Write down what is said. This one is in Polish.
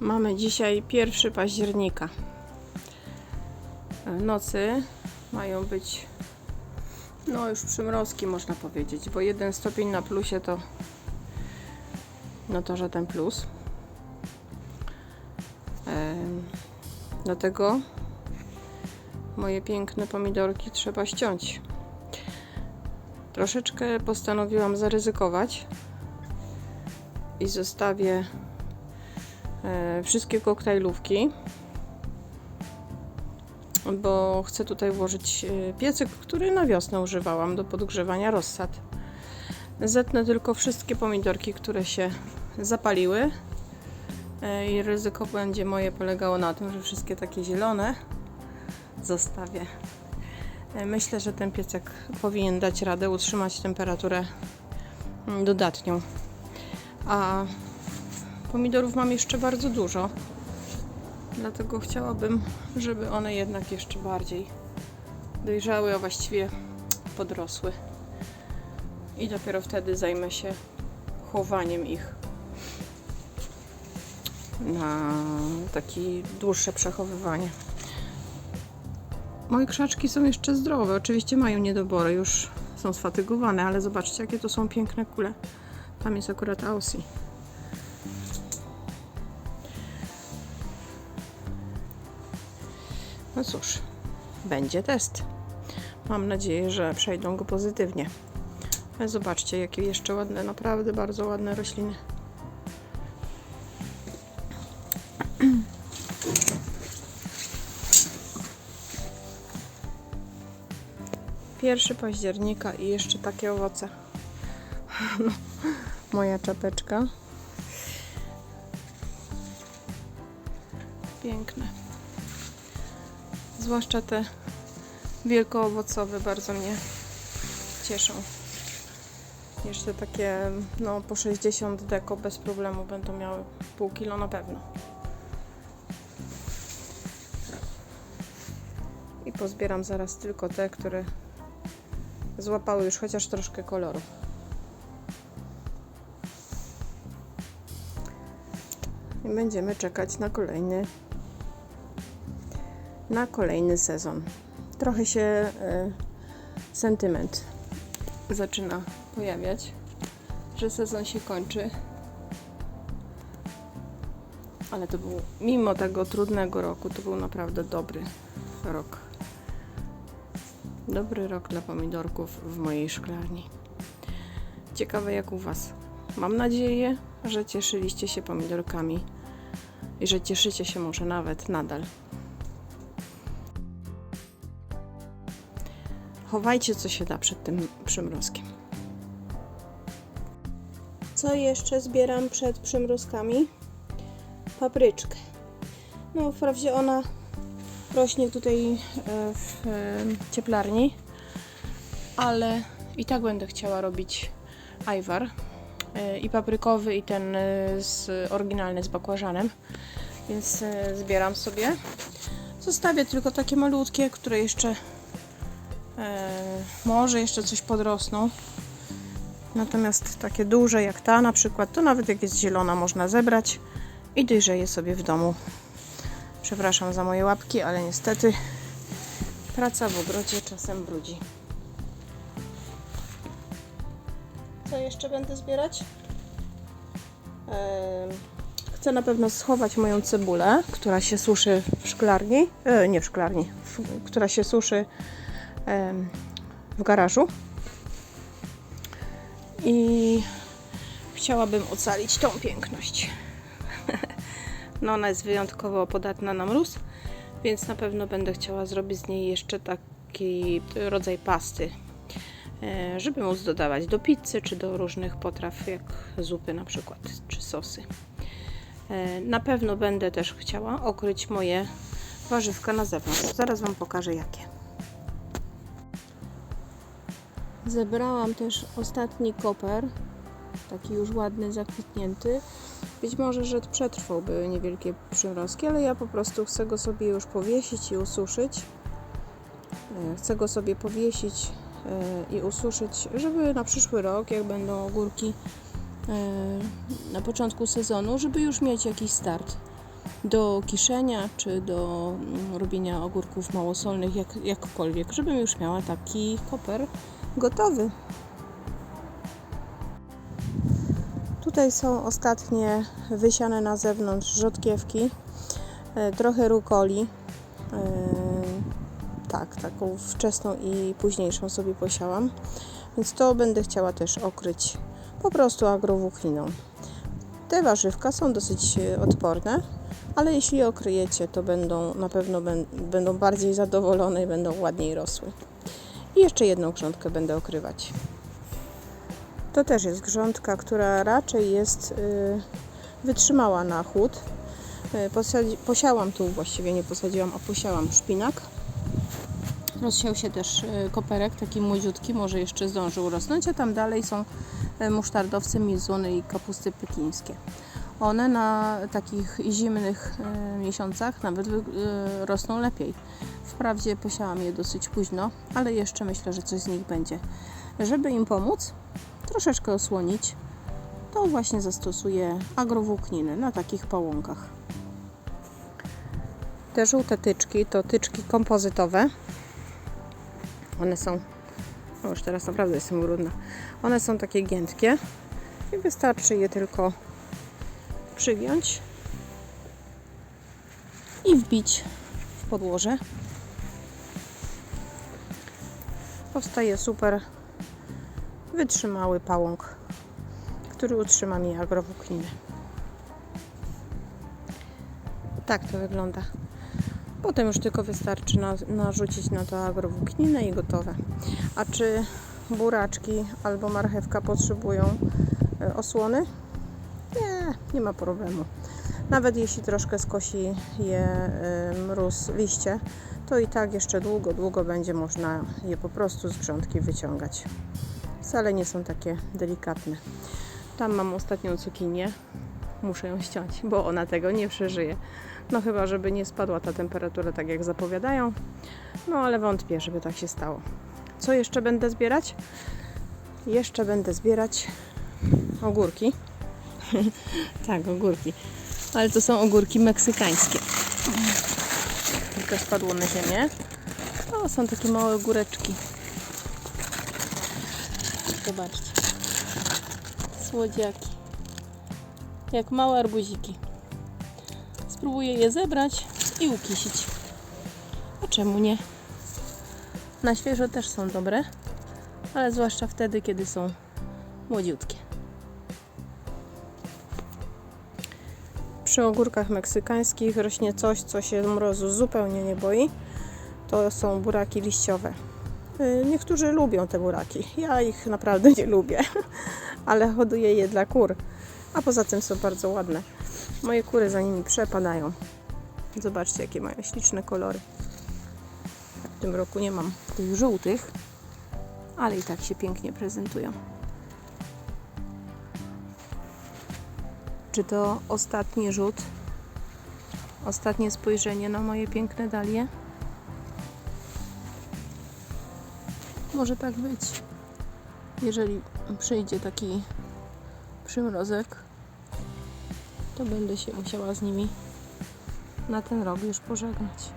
Mamy dzisiaj 1 października. W nocy mają być no już przymrozki można powiedzieć, bo jeden stopień na plusie to no to żaden plus. Dlatego moje piękne pomidorki trzeba ściąć. Troszeczkę postanowiłam zaryzykować i zostawię e, wszystkie koktajlówki, bo chcę tutaj włożyć e, piecyk, który na wiosnę używałam do podgrzewania rozsad. Zetnę tylko wszystkie pomidorki, które się zapaliły e, i ryzyko będzie moje polegało na tym, że wszystkie takie zielone zostawię. E, Myślę, że ten piecek powinien dać radę utrzymać temperaturę mm, dodatnią. A pomidorów mam jeszcze bardzo dużo. Dlatego chciałabym, żeby one jednak jeszcze bardziej dojrzały, a właściwie podrosły. I dopiero wtedy zajmę się chowaniem ich na takie dłuższe przechowywanie. Moje krzaczki są jeszcze zdrowe. Oczywiście mają niedobory, już są sfatygowane, ale zobaczcie, jakie to są piękne kule. Tam jest akurat Aussie. No cóż, będzie test. Mam nadzieję, że przejdą go pozytywnie. Zobaczcie, jakie jeszcze ładne, naprawdę bardzo ładne rośliny. Pierwszy października i jeszcze takie owoce. No, moja czapeczka. Piękne. Zwłaszcza te wielkoowocowe bardzo mnie cieszą. Jeszcze takie no po 60 deko bez problemu będą miały pół kilo na pewno. I pozbieram zaraz tylko te, które złapały już chociaż troszkę koloru. I będziemy czekać na kolejny na kolejny sezon. Trochę się e, sentyment zaczyna pojawiać, że sezon się kończy. Ale to był, mimo tego trudnego roku, to był naprawdę dobry rok. Dobry rok dla pomidorków w mojej szklarni. Ciekawe jak u Was. Mam nadzieję, że cieszyliście się pomidorkami i że cieszycie się może nawet nadal. Chowajcie co się da przed tym przymrozkiem. Co jeszcze zbieram przed przymrozkami? Papryczkę. No, wprawdzie ona rośnie tutaj e, w e, cieplarni, ale i tak będę chciała robić ajwar e, i paprykowy i ten z, oryginalny z bakłażanem, więc zbieram sobie. Zostawię tylko takie malutkie, które jeszcze może jeszcze coś podrosną. Natomiast takie duże jak ta na przykład, to nawet jak jest zielona można zebrać i dojrzeje sobie w domu. Przepraszam za moje łapki, ale niestety praca w ogrodzie czasem brudzi. Co jeszcze będę zbierać? Chcę na pewno schować moją cebulę, która się suszy w szklarni, e, nie w szklarni, która się suszy w garażu. I chciałabym ocalić tą piękność. No ona jest wyjątkowo podatna na mróz, więc na pewno będę chciała zrobić z niej jeszcze taki rodzaj pasty, e, żeby móc dodawać do pizzy czy do różnych potraw, jak zupy na przykład, czy sosy. E, Na pewno będę też chciała okryć moje warzywka na zewnątrz. Zaraz Wam pokażę jakie. Zebrałam też ostatni koper, taki już ładny, zakwitnięty. Być może, że przetrwałby niewielkie przymrozki, ale ja po prostu chcę go sobie już powiesić i ususzyć. E, Chcę go sobie powiesić e, i ususzyć, żeby na przyszły rok, jak będą ogórki e, na początku sezonu, żeby już mieć jakiś start. do kiszenia czy do mm, robienia ogórków małosolnych, jak, jakkolwiek, żebym już miała taki koper gotowy. Tutaj są ostatnie wysiane na zewnątrz rzodkiewki, e, trochę rukoli. E, Tak, taką wczesną i późniejszą sobie posiałam. Więc to będę chciała też okryć po prostu agrowłókniną. Te warzywka są dosyć e, odporne, ale jeśli je okryjecie, to będą na pewno bę- będą bardziej zadowolone i będą ładniej rosły. I jeszcze jedną grządkę będę okrywać. To też jest grządka, która raczej jest y, wytrzymała na chłód. Y, Posadzi, posiałam tu, właściwie nie posadziłam, a posiałam szpinak. Rozsiał się też y, koperek, taki młodziutki, może jeszcze zdążył rosnąć, a tam dalej są musztardowce, mizuny i kapusty pekińskie. One na takich zimnych miesiącach nawet rosną lepiej. Wprawdzie posiałam je dosyć późno, ale jeszcze myślę, że coś z nich będzie. Żeby im pomóc, troszeczkę osłonić, to właśnie zastosuję agrowłókniny na takich pałąkach. Te żółte tyczki to tyczki kompozytowe. One są, już teraz naprawdę jestem brudna. One są takie giętkie i wystarczy je tylko przygiąć i wbić w podłoże. Powstaje super wytrzymały pałąk, który utrzyma mi agrowłókniny. Tak to wygląda. Potem już tylko wystarczy na, narzucić na to agrowłókninę i gotowe. A czy buraczki albo marchewka potrzebują e, osłony? Nie, nie ma problemu. Nawet jeśli troszkę skosi je mróz liście, to i tak jeszcze długo, długo będzie można je po prostu z grządki wyciągać. Wcale nie są takie delikatne. Tam mam ostatnią cukinię. Muszę ją ściąć, bo ona tego nie przeżyje. No chyba, żeby nie spadła ta temperatura tak jak zapowiadają. No ale wątpię, żeby tak się stało. Co jeszcze będę zbierać? Jeszcze będę zbierać ogórki. tak, ogórki. Ale to są ogórki meksykańskie. Tylko spadło na ziemię. O, są takie małe ogóreczki. Zobaczcie. Słodziaki. Jak małe arbuziki. Spróbuję je zebrać i ukisić. A czemu nie? Na świeżo też są dobre, ale zwłaszcza wtedy, kiedy są młodziutkie. Przy ogórkach meksykańskich rośnie coś, co się mrozu zupełnie nie boi. To są buraki liściowe. Y, Niektórzy lubią te buraki. Ja ich naprawdę nie lubię, ale hoduję je dla kur. A poza tym są bardzo ładne. Moje kury za nimi przepadają. Zobaczcie, jakie mają śliczne kolory. W tym roku nie mam tych żółtych, ale i tak się pięknie prezentują. Czy to ostatni rzut? Ostatnie spojrzenie na moje piękne dalie? Może tak być. Jeżeli przyjdzie taki przymrozek, to będę się musiała z nimi na ten rok już pożegnać.